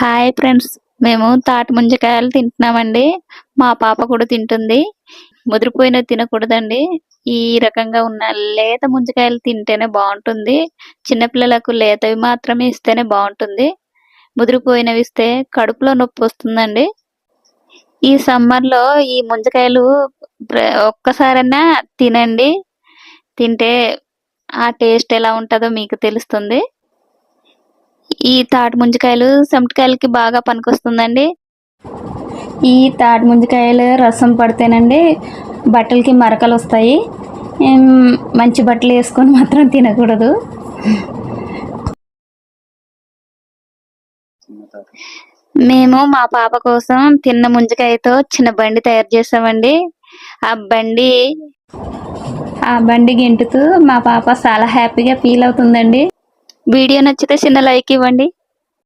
Hi friends మేము తాటి ముంజకాయలు తింటున్నామండి. మా పాప కూడా తింటుంది. ముదిరిపోయినవి తినకూడదండి. ఈ రకంగా ఉన్న లేత ముంజకాయలు తింటేనే బాగుంటుంది. చిన్నపిల్లలకు లేతవి మాత్రమే ఇస్తేనే బాగుంటుంది. ముదిరిపోయినవి ఇస్తే కడుపులో నొప్పి వస్తుందండి. ఈ సమ్మర్లో ఈ ముంజకాయలు ప్ర- ఒక్కసారైనా తినండి. తింటే ఆ టేస్ట్ ఎలా ఉంటుందో మీకు తెలుస్తుంది. ఈ తాటి ముంజకాయలు చెమటకాయలకి బాగా పనికొస్తుందండి. ఈ తాటి ముంజకాయలు రసం పడితేనండి బట్టలకి మరకలు వస్తాయి. మంచి బట్టలు వేసుకొని మాత్రం తినకూడదు. మేము మా పాప కోసం తిన్న ముంజకాయతో చిన్న బండి తయారు చేసామండి ఆ బండి ఆ బండి గెంటుతూ మా పాప చాలా హ్యాపీగా ఫీల్ అవుతుందండి. వీడియో నచ్చితే చిన్న లైక్ ఇవ్వండి.